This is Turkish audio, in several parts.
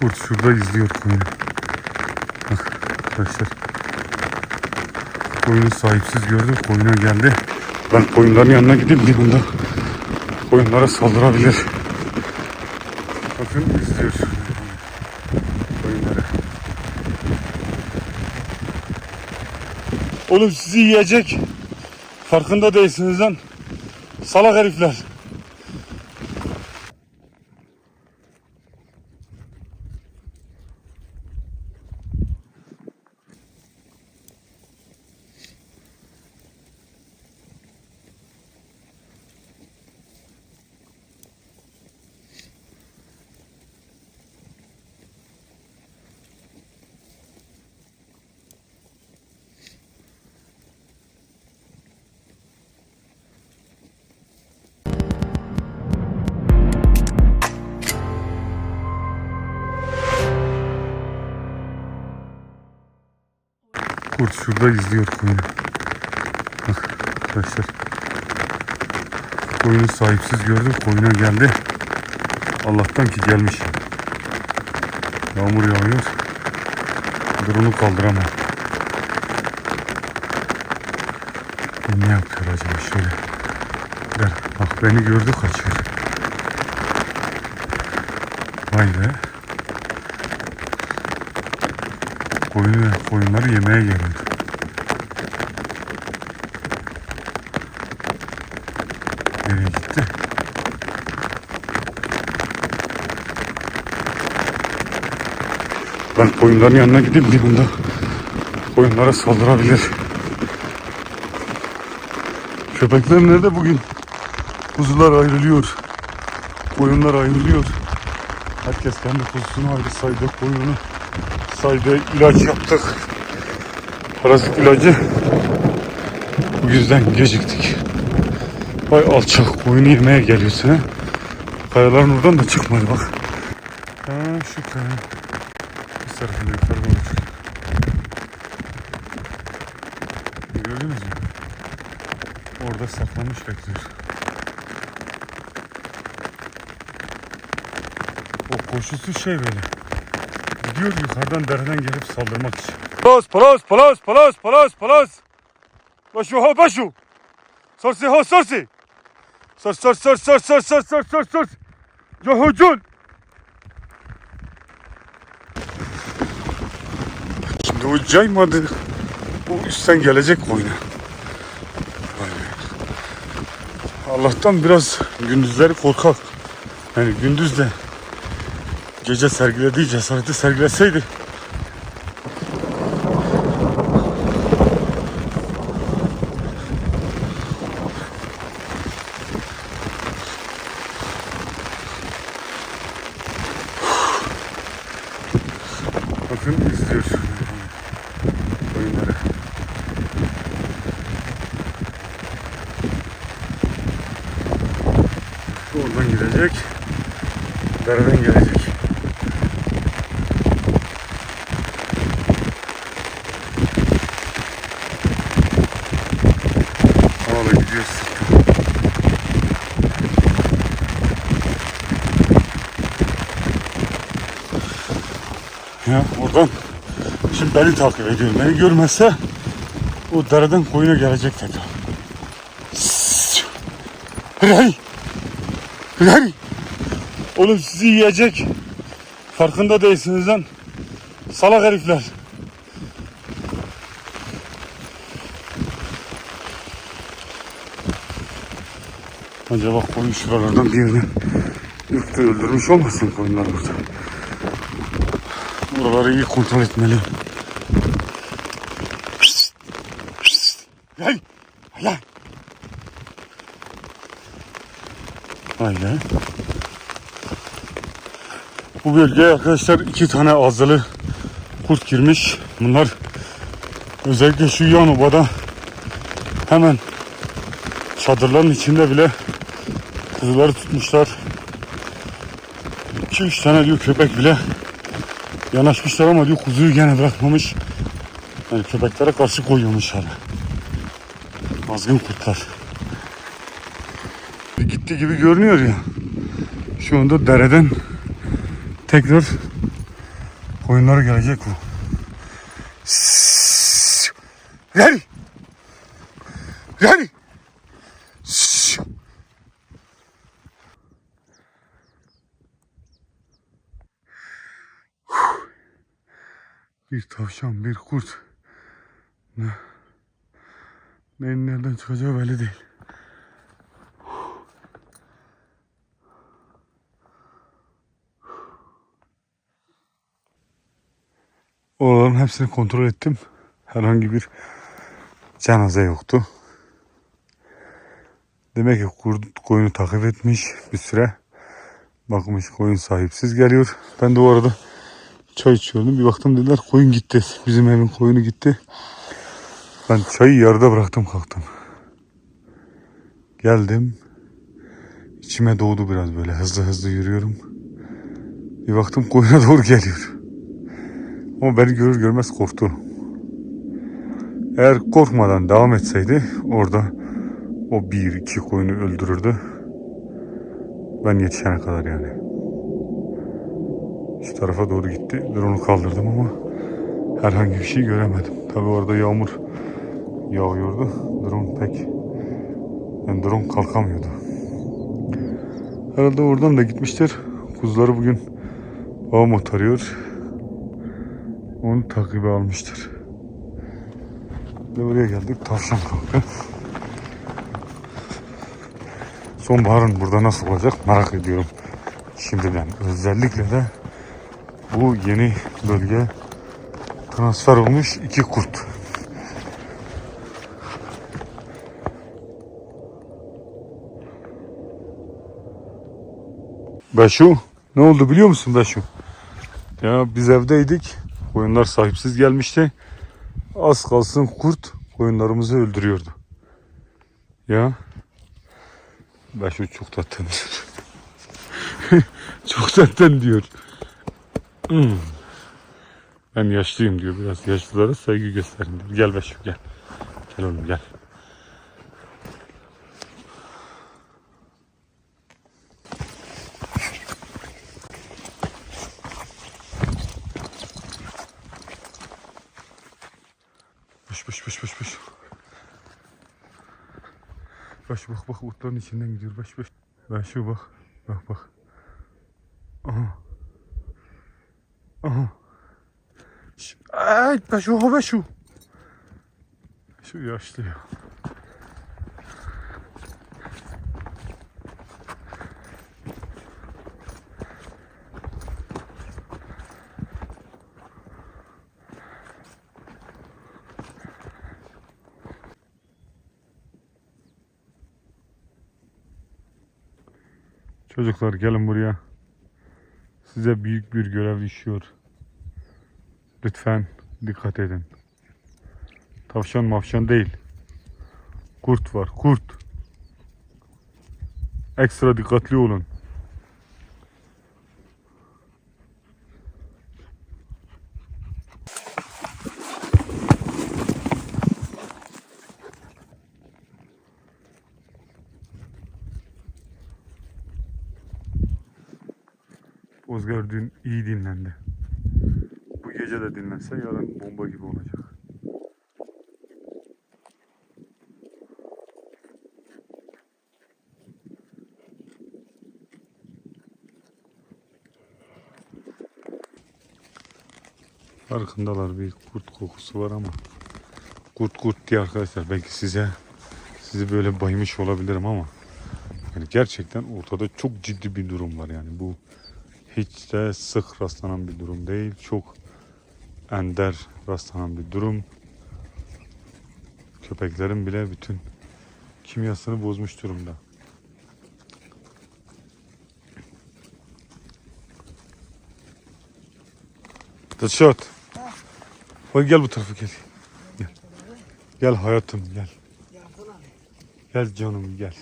Kurt şurada izliyor koyunu. Bak arkadaşlar. Koyunu sahipsiz gördü. Koyuna geldi. Ben koyunların yanına gidip bir anda koyunlara saldırabilir. Bakın izliyor. Koyunları. Oğlum sizi yiyecek. Farkında değilsiniz lan. Salak herifler. Kurt şurada izliyor koyunu. Bak arkadaşlar. Koyunu sahipsiz gördü. Koyuna geldi. Allah'tan ki gelmiş. Yağmur yağıyor. Drone'u kaldıramam. Ne yapıyor acaba şöyle. Der. Bak beni gördü kaçıyor. Vay be. Koyunu, koyunları yemeye geliyor. Nereye gitti? Ben koyunların yanına gidip bir anda koyunlara saldırabilir. Köpekler nerede bugün? Kuzular ayrılıyor. Koyunlar ayrılıyor. Herkes kendi kuzusunu ayrı saydı, koyunu saydı, ilaç yaptık. Parazit ilacı. Bu yüzden geciktik. Vay alçak koyunu yemeye geliyorsun ha. Kayaların oradan da çıkmadı bak. Ha şu kaya. Bu tarafında yukarı doğru çıkıyor. Gördünüz mü? Orada saklanmış bekliyor. O koşusu şey böyle. Gidiyor yukarıdan dereden gelip saldırmak için. Palas, palas, palas, palas, palas, palas. Başu ha başu. Sarsi ha sarsi. Sar sar sar sar sar sar sar sar sar. Yahocun. Şimdi o caymadı. O üstten gelecek oyuna. Vay be. Allah'tan biraz gündüzleri korkak. Yani gündüz de gece sergilediği cesareti sergileseydi Bakın izliyor oyunları. Oradan gidecek. Dereden gelecek. Hala gidiyor sırtım. Ya oradan şimdi beni takip ediyor. Beni görmezse o dereden koyuna gelecek tekrar. Hey! Hey! Oğlum sizi yiyecek. Farkında değilsiniz lan. Salak herifler. Acaba koyun şuralardan birini ürktü öldürmüş olmasın koyunlar burada. Buraları iyi kontrol etmeli. Gel. Gel. Aynen. Bu bölgeye arkadaşlar iki tane azılı kurt girmiş. Bunlar özellikle şu yan obada hemen çadırların içinde bile kuzuları tutmuşlar. 2-3 tane diyor köpek bile yanaşmışlar ama diyor kuzuyu gene bırakmamış. Yani köpeklere karşı koyuyormuş hala. Azgın kurtlar. Gitti gibi görünüyor ya. Şu anda dereden tekrar Koyunlara gelecek bu. Sss. Gel. Gel. Sss. Bir tavşan, bir kurt. Ne? Neyin nereden çıkacağı belli değil. Oraların hepsini kontrol ettim. Herhangi bir cenaze yoktu. Demek ki kurt koyunu takip etmiş bir süre. Bakmış koyun sahipsiz geliyor. Ben de o arada çay içiyordum. Bir baktım dediler koyun gitti. Bizim evin koyunu gitti. Ben çayı yarıda bıraktım kalktım. Geldim. İçime doğdu biraz böyle hızlı hızlı yürüyorum. Bir baktım koyuna doğru geliyor. Ama beni görür görmez korktu. Eğer korkmadan devam etseydi orada o bir iki koyunu öldürürdü. Ben yetişene kadar yani. Şu tarafa doğru gitti. Drone'u kaldırdım ama herhangi bir şey göremedim. Tabi orada yağmur yağıyordu. Drone pek yani drone kalkamıyordu. Herhalde oradan da gitmiştir. Kuzuları bugün ağ arıyor. Onu takibe almıştır. Ve buraya geldik. Tavşan kalktı. Sonbaharın burada nasıl olacak merak ediyorum. Şimdiden özellikle de bu yeni bölge transfer olmuş iki kurt. Beşu ne oldu biliyor musun Beşu? Ya biz evdeydik. Koyunlar sahipsiz gelmişti. Az kalsın kurt koyunlarımızı öldürüyordu. Ya. Beşu çok tatlı. çok tatlı diyor. Hmm. Ben yaşlıyım diyor biraz. Yaşlılara saygı gösterin diyor. Gel Beşu gel. Gel oğlum gel. Baş baş baş baş baş. Baş bak bak otların içinden gidiyor baş baş. Ben şu bak. Bak bak. Ay baş o baş şu. Şu yaşlı ya. Çocuklar gelin buraya. Size büyük bir görev düşüyor. Lütfen dikkat edin. Tavşan mavşan değil. Kurt var, kurt. Ekstra dikkatli olun. Özgür dün iyi dinlendi. Bu dinlense yarın bomba gibi olacak. Farkındalar bir kurt kokusu var ama kurt kurt diye arkadaşlar belki size sizi böyle baymış olabilirim ama yani gerçekten ortada çok ciddi bir durum var yani bu hiç de sık rastlanan bir durum değil. Çok ender rastlanan bir durum. Köpeklerin bile bütün kimyasını bozmuş durumda. Taşot. Bak gel bu tarafa gel. Gel. Gel hayatım gel. Gel canım gel.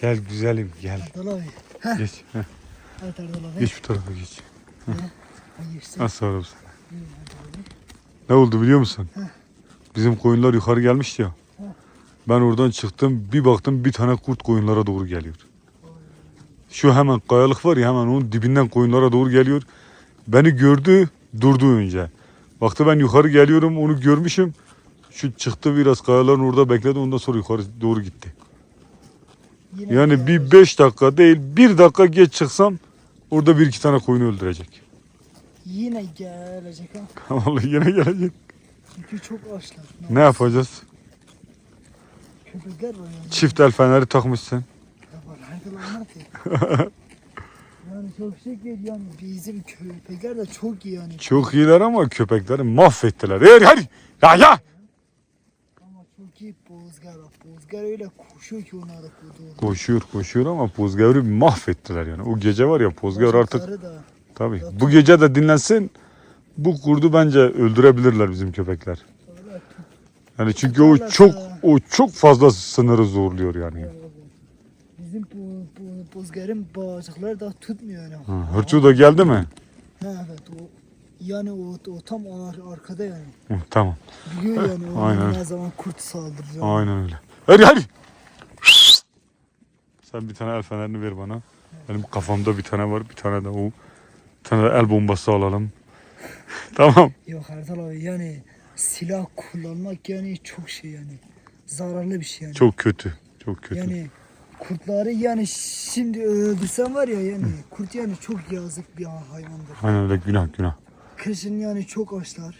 Gel güzelim gel. Geç. Heh, geç bu tarafa geç. Az sonra sana. Ne oldu biliyor musun? Bizim koyunlar yukarı gelmişti ya. Ben oradan çıktım bir baktım bir tane kurt koyunlara doğru geliyor. Şu hemen kayalık var ya hemen onun dibinden koyunlara doğru geliyor. Beni gördü Durdu önce. Baktı ben yukarı geliyorum onu görmüşüm. Şu çıktı biraz kayaların orada bekledi ondan sonra yukarı doğru gitti. Yine Yani bir. 5 dakika değil bir dakika geç çıksam orada bir iki tane koyunu öldürecek. Yine gelecek ha. Vallahi yine gelecek. Çünkü çok açlar. Ne yapacağız? Köpekler var yani. Çift el feneri takmışsın. Ya var, ki. yani çok şeker yani bizim köpekler de çok iyi yani. Çok iyiler ama köpekleri mahvettiler. Hey hadi ya ya. Ama çok iyi bozgar. Bozgar öyle koşuyor ki onlara koyduğu. Koşuyor koşuyor ama Pozgavri mahvettiler yani. O gece var ya Pozgavri artık da. Tabii. Bu gece de dinlensin. Bu kurdu bence öldürebilirler bizim köpekler. Yani çünkü o çok o çok fazla sınırı zorluyor yani. Bizim bu, bu bozgarın bacakları da tutmuyor yani. Ha, Hırçu da geldi mi? Ha, evet o yani o, o tam ar- arkada yani. Hı, tamam. Biliyor yani o Aynen. ne zaman kurt saldıracak. Aynen öyle. Hadi hadi. Sen bir tane el fenerini ver bana. Benim kafamda bir tane var. Bir tane de o. Tane el bombası alalım. tamam. Yok Erdal abi yani silah kullanmak yani çok şey yani. Zararlı bir şey yani. Çok kötü. Çok kötü. Yani kurtları yani şimdi öldürsen var ya yani kurt yani çok yazık bir hayvandır. Aynen öyle günah günah. Kışın yani çok açlar.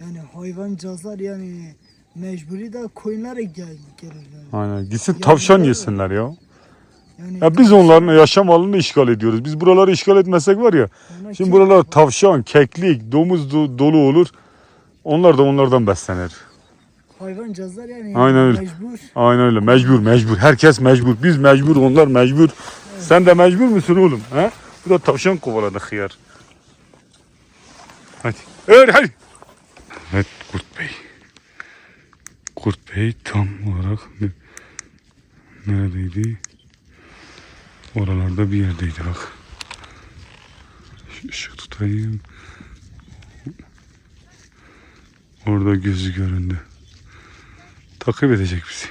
Yani hayvancağızlar yani mecburi de koyunlara gel gelir yani. Aynen. Gitsin tavşan yesinler ya. Yani Ya biz onların yaşam alanını işgal ediyoruz. Biz buraları işgal etmesek var ya. Onlar Şimdi buralar tavşan, keklik, domuz do- dolu olur. Onlar da onlardan beslenir. hayvancağızlar yani Aynen öyle. mecbur. Aynen öyle. Mecbur mecbur. Herkes mecbur. Biz mecbur, onlar mecbur. Sen de mecbur musun oğlum? He? Bu da tavşan kovaladı hıyar. Hadi. Öyle hadi. Evet Kurt Bey. Kurt Bey tam olarak ne- neredeydi? Oralarda bir yerdeydi bak. Şu ışık tutayım. Orada gözü göründü. Takip edecek bizi.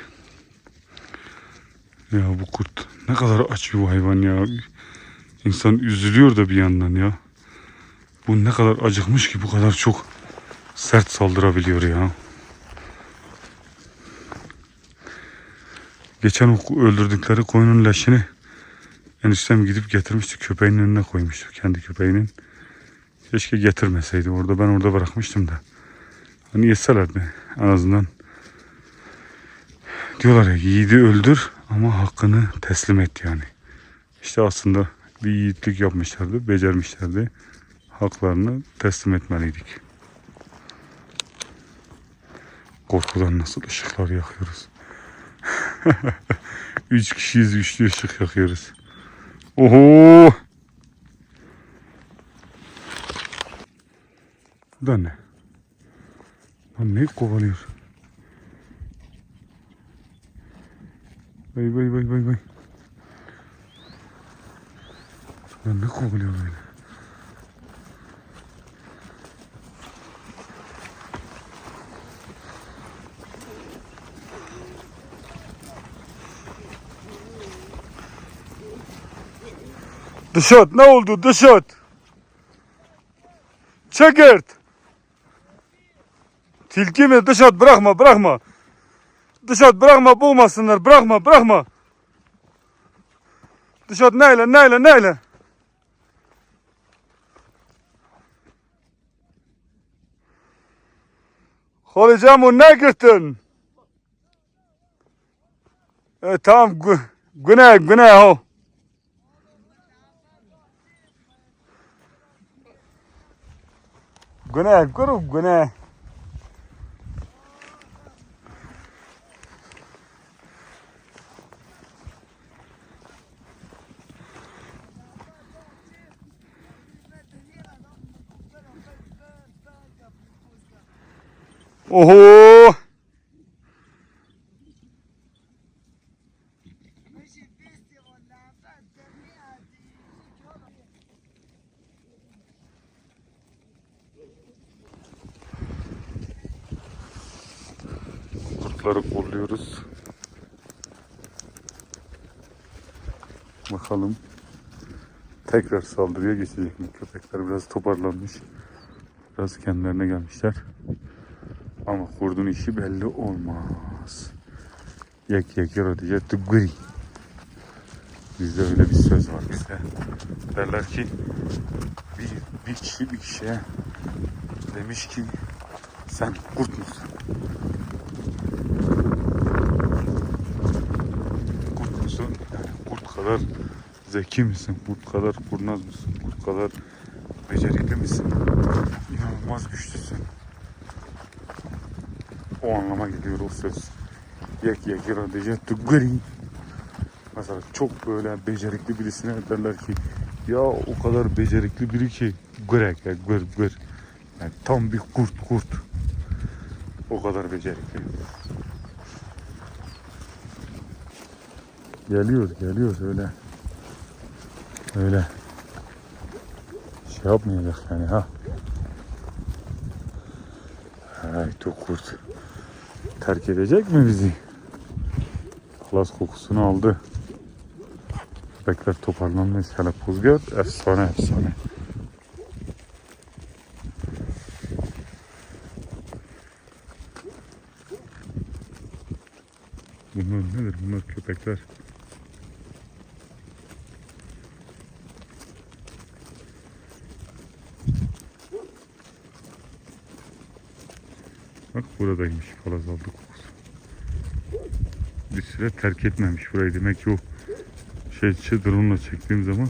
Ya bu kurt ne kadar aç bir hayvan ya. İnsan üzülüyor da bir yandan ya. Bu ne kadar acıkmış ki bu kadar çok sert saldırabiliyor ya. Geçen öldürdükleri koyunun leşini eniştem gidip getirmişti. Köpeğinin önüne koymuştu. Kendi köpeğinin. Keşke getirmeseydi. Orada ben orada bırakmıştım da. Hani yeselerdi en azından. Diyorlar ya yiğidi öldür ama hakkını teslim et yani. İşte aslında bir yiğitlik yapmışlardı, becermişlerdi. Haklarını teslim etmeliydik. Korkudan nasıl ışıklar yakıyoruz. Üç kişiyiz, üçlü ışık yakıyoruz. Oho! Bu da ne? Lan ne kovalıyor? Vay vay vay Lan ne oldu dışat? Çekert. Tilki mi dışat bırakma bırakma. Dışat bırakma boğmasınlar bırakma bırakma. Dışat neyle neyle neyle. Hocam ne gittin? E, tamam gü- güney güney o. Güney grup güney. Oho! Kurtları kolluyoruz. Bakalım tekrar saldırıya geçecek mi? Köpekler biraz toparlanmış. Biraz kendilerine gelmişler. Ama kurdun işi belli olmaz. Yek yek yaratıcı tıggıri. Bizde öyle bir söz var bizde. Derler ki bir, bir kişi bir kişiye demiş ki sen kurt musun? Kurt musun? Yani kurt kadar zeki misin? Kurt kadar kurnaz mısın? Kurt kadar becerikli misin? İnanılmaz güçlüsün. O anlama geliyor o söz. Yek yek iradece tıggıri. Mesela çok böyle becerikli birisine derler ki ya o kadar becerikli biri ki gırek ya gır gır. Yani tam bir kurt kurt. O kadar becerikli. Geliyor geliyor öyle. Öyle. Şey yapmayacak yani ha. Ay çok kurt. Terk edecek mi bizi? Halas kokusunu aldı. Köpekler toparlanmış. Hele Puzgar efsane efsane. Bunlar nedir? Bunlar köpekler. Bak buradaymış palaz aldı kokusu. Bir süre terk etmemiş burayı. Demek ki o şey çadırımla çektiğim zaman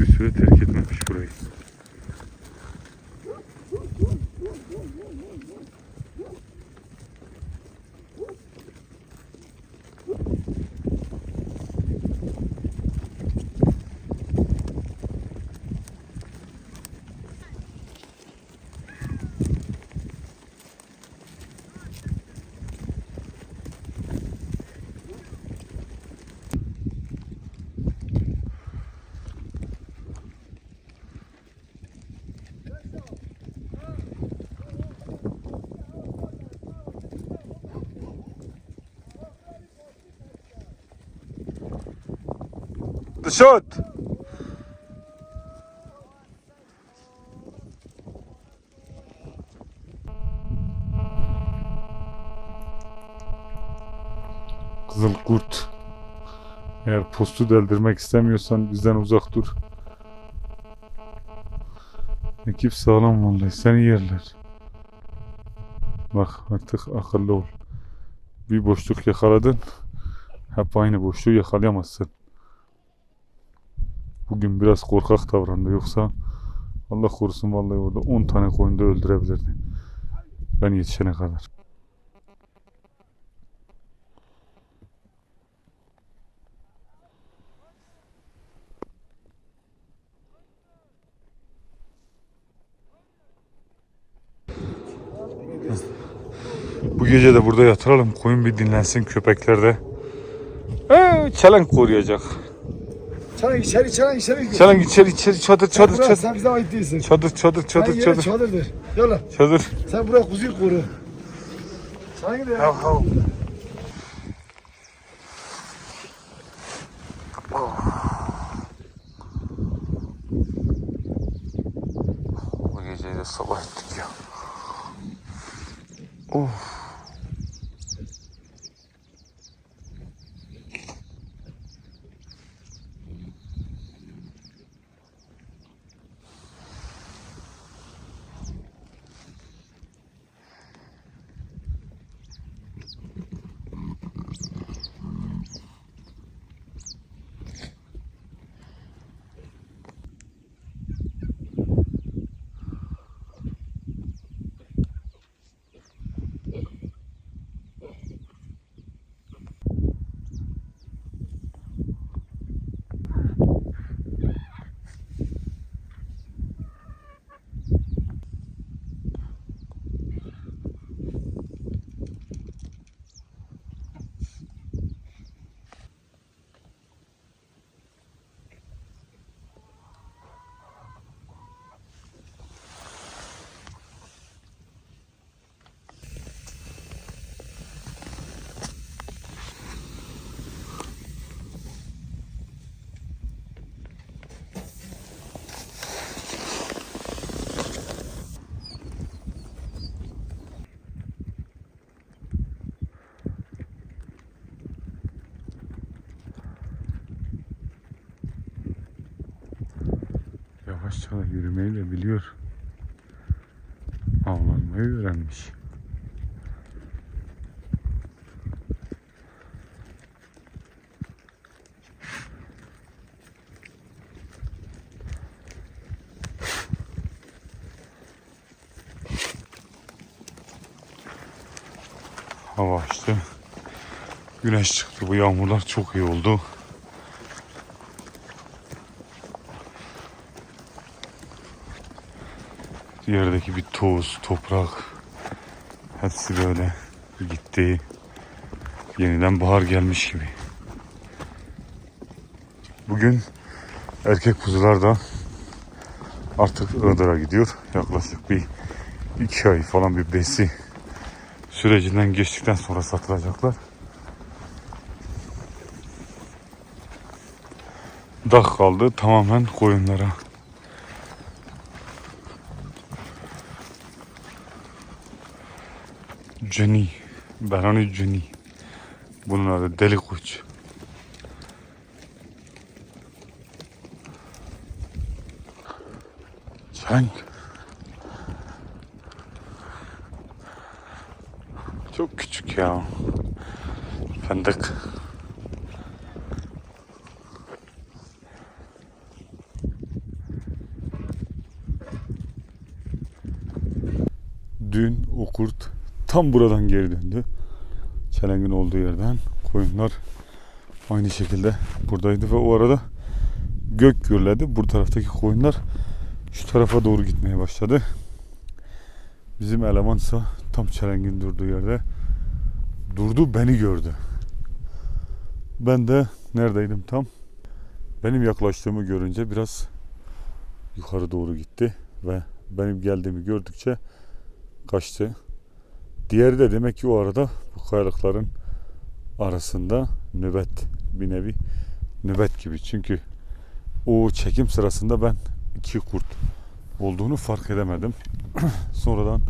bir süre terk etmemiş burayı. Shot. Kızıl kurt. Eğer postu deldirmek istemiyorsan bizden uzak dur. Ekip sağlam vallahi seni yerler. Bak artık akıllı ol. Bir boşluk yakaladın. Hep aynı boşluğu yakalayamazsın. Bugün biraz korkak davrandı yoksa Allah korusun vallahi orada 10 tane koyun da öldürebilirdi. Ben yetişene kadar. Bu gece de burada yatıralım. Koyun bir dinlensin köpekler de. Ee, çelenk koruyacak. Çabuk içeri çabuk içeri gir. Çelenk içeri içeri çadır çadır çadır. Sen bize ait değilsin. Çadır çadır çadır Sen yeri çadır. çadırdır. Yola. Çadır. Sen buraya kuzuyu koru. Sana gidiyor. Hav hav. Bu geceyi de sabah ettik ya. Of. Maşallah yürümeyi de biliyor. Avlanmayı öğrenmiş. Hava açtı. Güneş çıktı. Bu yağmurlar çok iyi oldu. Yerdeki bir toz, toprak hepsi böyle gitti. Yeniden bahar gelmiş gibi. Bugün erkek kuzular da artık Iğdır'a gidiyor. Yaklaşık bir iki ay falan bir besi sürecinden geçtikten sonra satılacaklar. Dak kaldı tamamen koyunlara. Jenny. Berhani Jenny. Bunun adı deli kuş. Sen. Çok küçük ya. Fındık. Dün o kurt tam buradan geri döndü. Çelengin olduğu yerden koyunlar aynı şekilde buradaydı ve o arada gök gürledi. Bu taraftaki koyunlar şu tarafa doğru gitmeye başladı. Bizim elemansa tam çelengin durduğu yerde durdu beni gördü. Ben de neredeydim tam? Benim yaklaştığımı görünce biraz yukarı doğru gitti ve benim geldiğimi gördükçe kaçtı. Diğeri de demek ki o arada bu kayalıkların arasında nöbet bir nevi nöbet gibi. Çünkü o çekim sırasında ben iki kurt olduğunu fark edemedim. Sonradan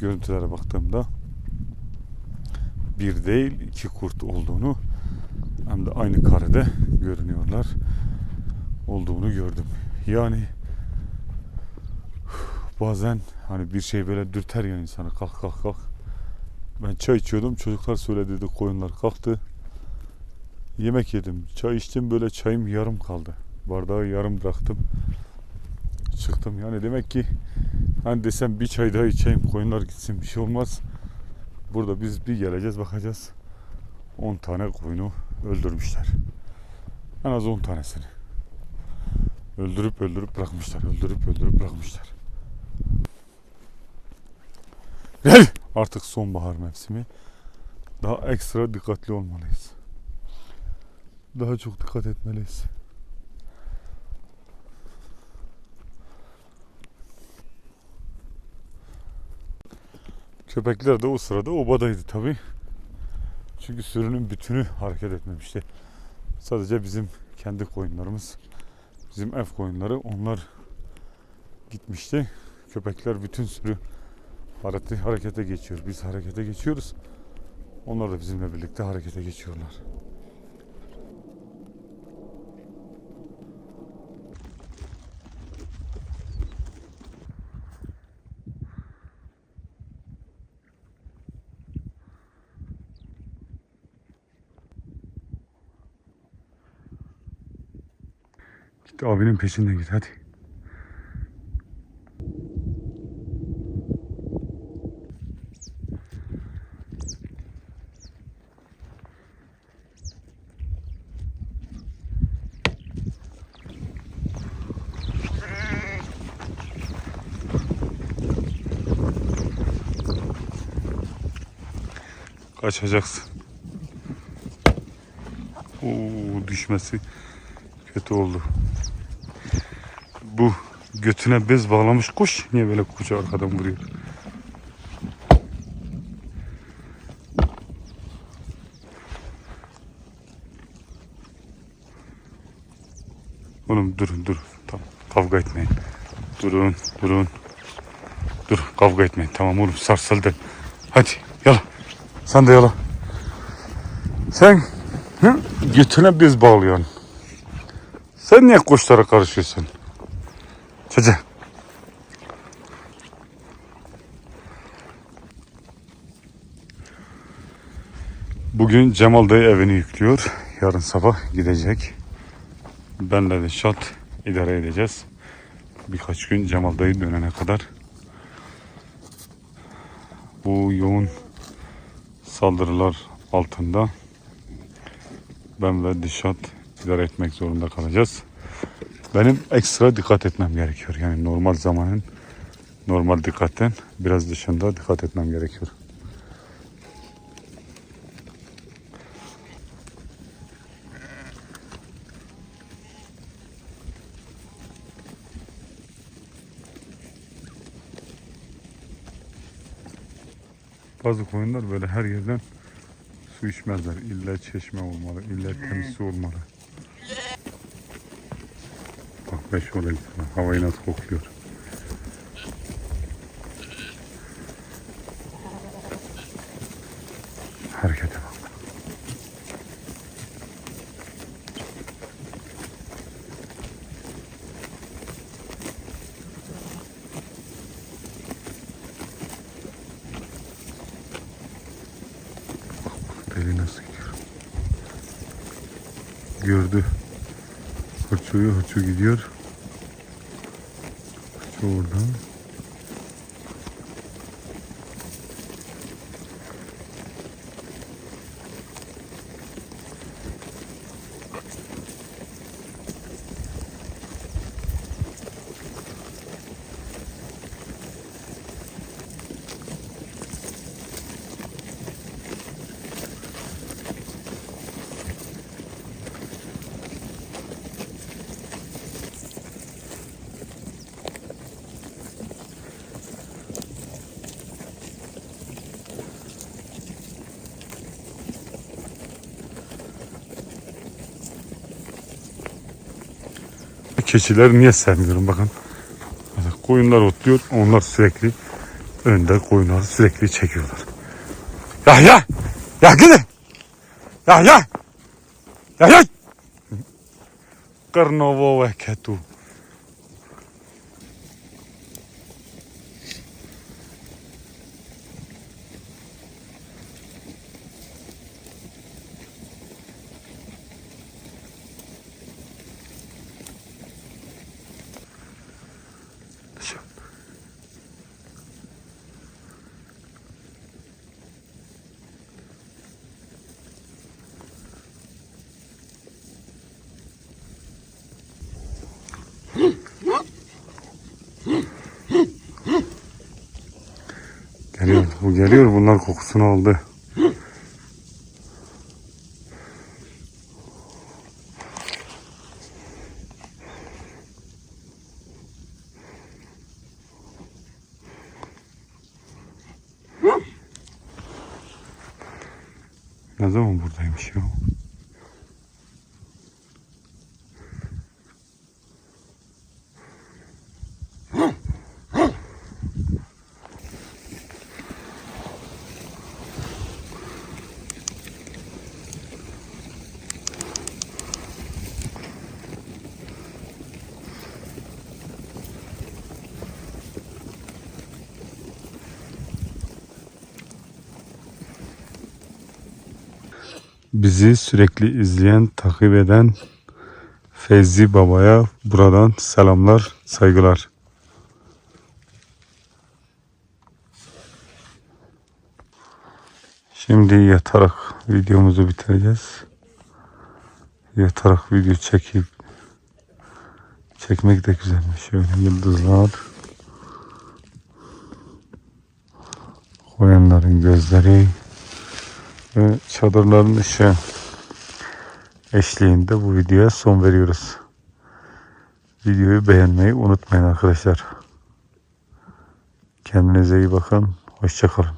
görüntülere baktığımda bir değil iki kurt olduğunu hem de aynı karede görünüyorlar olduğunu gördüm. Yani bazen hani bir şey böyle dürter ya insanı kalk kalk kalk. Ben çay içiyordum çocuklar söyledi dedi koyunlar kalktı. Yemek yedim çay içtim böyle çayım yarım kaldı. Bardağı yarım bıraktım. Çıktım yani demek ki hani desem bir çay daha içeyim koyunlar gitsin bir şey olmaz. Burada biz bir geleceğiz bakacağız. 10 tane koyunu öldürmüşler. En az 10 tanesini. Öldürüp öldürüp bırakmışlar. Öldürüp öldürüp bırakmışlar. Gel! Artık sonbahar mevsimi. Daha ekstra dikkatli olmalıyız. Daha çok dikkat etmeliyiz. Köpekler de o sırada obadaydı tabi. Çünkü sürünün bütünü hareket etmemişti. Sadece bizim kendi koyunlarımız, bizim ev koyunları onlar gitmişti. Köpekler bütün sürü harekete, geçiyor. Biz harekete geçiyoruz. Onlar da bizimle birlikte harekete geçiyorlar. Git abinin peşinden git hadi. Kaçacaksın. Oo, düşmesi kötü oldu. Bu götüne bez bağlamış kuş niye böyle kuşu arkadan vuruyor? Oğlum durun durun. Tamam kavga etmeyin. Durun durun. Dur kavga etmeyin. Tamam oğlum sarsıldı. Hadi. Sen de yala. Sen hı? götüne bez bağlıyorsun. Sen niye kuşlara karışıyorsun? Çece. Bugün Cemal Dayı evini yüklüyor. Yarın sabah gidecek. Benle de şat idare edeceğiz. Birkaç gün Cemal Dayı dönene kadar. Bu yoğun saldırılar altında ben ve Dişat idare etmek zorunda kalacağız. Benim ekstra dikkat etmem gerekiyor. Yani normal zamanın normal dikkatten biraz dışında dikkat etmem gerekiyor. Bazı koyunlar böyle her yerden su içmezler. İlla çeşme olmalı, illa temiz su olmalı. Bak olayım sana. Havayı nasıl kokluyor. Harekete bak. Deli nasıl gidiyor? Gördü. Hırçuyu hırçu gidiyor. Hırçu oradan. Keçileri niye sevmiyorum bakın. Koyunlar otluyor. Onlar sürekli önde koyunları sürekli çekiyorlar. Ya ya! Ya gidin! Ya ya! Ya ya! Karnovo ve ketu. Geliyor. Bu geliyor. Bunlar kokusunu aldı. Ne zaman buradaymış ya? Bizi sürekli izleyen, takip eden Feyzi Baba'ya buradan selamlar, saygılar. Şimdi yatarak videomuzu bitireceğiz. Yatarak video çekip çekmek de güzelmiş. Şöyle yıldızlar. Koyanların gözleri ve çadırların ışığı eşliğinde bu videoya son veriyoruz. Videoyu beğenmeyi unutmayın arkadaşlar. Kendinize iyi bakın. Hoşçakalın.